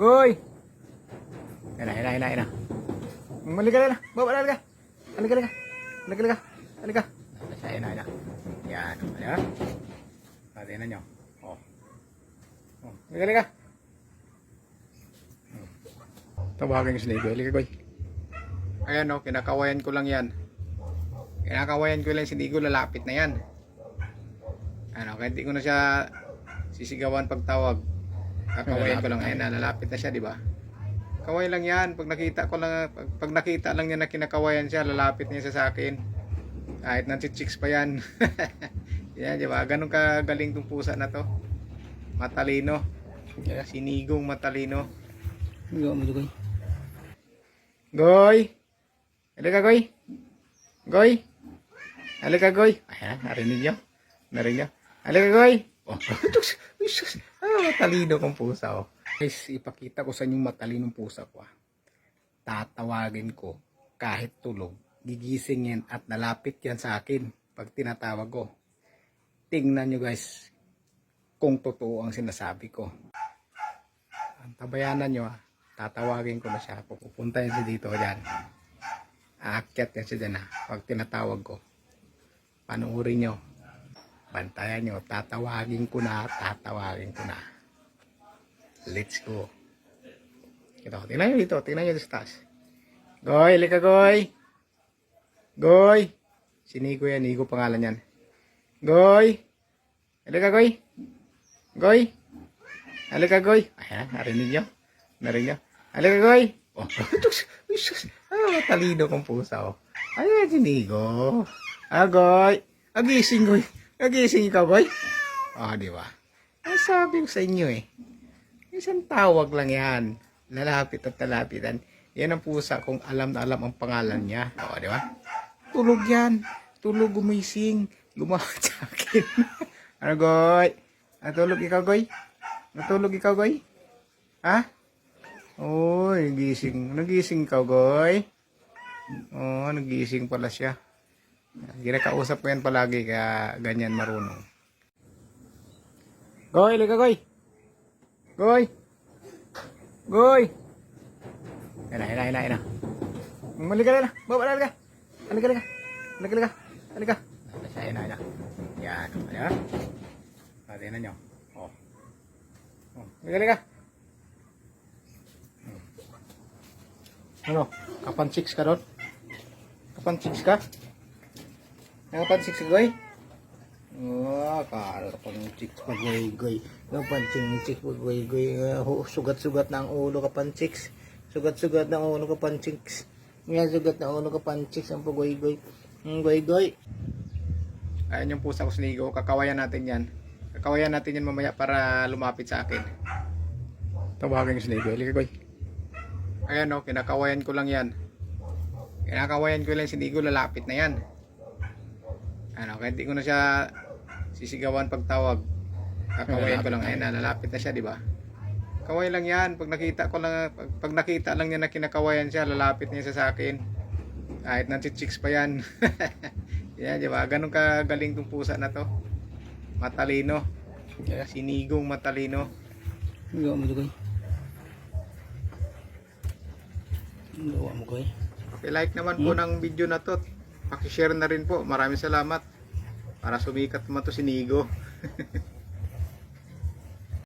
Goy! Yan na, yan na, yan na, yan na. Malika na, baba na, halika. Halika, halika. Halika, halika. Halika. Yan siya, yan na, yan na. Yan, yan. Ah, tingnan nyo. Oh. Oh, halika, halika. Hmm. Tawagin ko si Nico. Halika, Goy. Ayan, oh, kinakawayan ko lang yan. Kinakawayan ko lang si Nico, lalapit na yan. Ano, kaya hindi ko na siya sisigawan pag tawag. Kakawayan ko lang. Ayun na, lalapit na siya, di ba? Kaway lang yan. Pag nakita ko lang, pag, pag nakita lang niya na kinakawayan siya, lalapit niya siya sa akin. Kahit nanchichicks pa yan. yan, di ba? Ganun kagaling tong pusa na to. Matalino. Sinigong matalino. Gawa mo Goy. Goy! Halika, Goy! Goy! Halika, Goy! Ayan, narinig niyo? Narinig niyo? Halika, Goy! Oh, sus, ah, matalino kong pusa, oh. Guys, ipakita ko sa inyo matalinong pusa ko, ah. Tatawagin ko kahit tulog. Gigising yan at nalapit yan sa akin pag tinatawag ko. Tingnan nyo, guys, kung totoo ang sinasabi ko. Ang tabayanan nyo, ah. Tatawagin ko na siya. Pupunta yan siya dito, dyan. Aakyat yan siya dyan, ah. Pag tinatawag ko. Panuorin nyo. Bantayan nyo. Tatawagin ko na. Tatawagin ko na. Let's go. Ito, tingnan nyo dito. Tingnan nyo sa taas. Goy, lika Goy. Goy. Si Nico yan. Nico pangalan yan. Goy. Halika Goy. Goy. Halika Goy. Ayan, narinig nyo. Narinig nyo. Halika Goy. Oh, ah, matalino kong pusa, oh. Ayan, si Nico. Ah, Goy. Agising, Goy. Agising ikaw, Goy. Ah, di ba? Ang sabi ko sa inyo, eh. Isang tawag lang yan. Lalapit at lalapitan. Yan ang pusa kung alam na alam ang pangalan niya. O, di ba? Tulog yan. Tulog gumising. Lumapit sa akin. ano, Goy? Natulog ikaw, Goy? Natulog ikaw, Goy? Ha? Uy, nagising. Nagising ka, Goy? Oh, nagising pala siya. Ginakausap ko yan palagi kaya ganyan marunong. Goy, liga, Goy! Goy! Goy! Yan na, yan na, yan na, yan na. Malika na, baba na, halika. Halika, halika. Halika. Yan na siya, yan na, yan na. Yan. Ah, tingnan nyo. Oh. Oh, halika. Hmm. Ano? Kapan chicks ka doon? Kapan chicks ka? Kapan chicks ka, Goy? Oh, karo chicks pa, Goy, Goy. Kapan chicks pa, Goy, Goy. Ah, Sugat-sugat na ang ulo kapan chicks. Sugat-sugat na ang ulo kapan chicks. Nga sugat na ulo kapan chicks. Ang Goy, Goy. Ang Goy, Goy. Ayan yung pusa ko sinigo. Kakawayan natin yan. Kakawayan natin yan mamaya para lumapit sa akin. Tawagan yung sinigo. Halika, Goy. Ayan o, kinakawayan ko lang yan. Kinakawayan ko lang si Nigo, lalapit na yan. Ano, kaya hindi ko na siya sisigawan pag tawag. Kakawayan ko lang, ayun na, lalapit na siya, di ba? Kaway lang yan, pag nakita ko lang, pag, pag nakita lang niya na kinakawayan siya, lalapit niya siya sa akin. Kahit nanchichicks pa yan. yan, di ba? Ganun kagaling tong pusa na to. Matalino. Sinigong matalino. Gawa mo Goy. Gawa mo Goy. like naman po ng video na to. Pakishare na rin po. Maraming salamat. Para sumikat naman to si Nigo.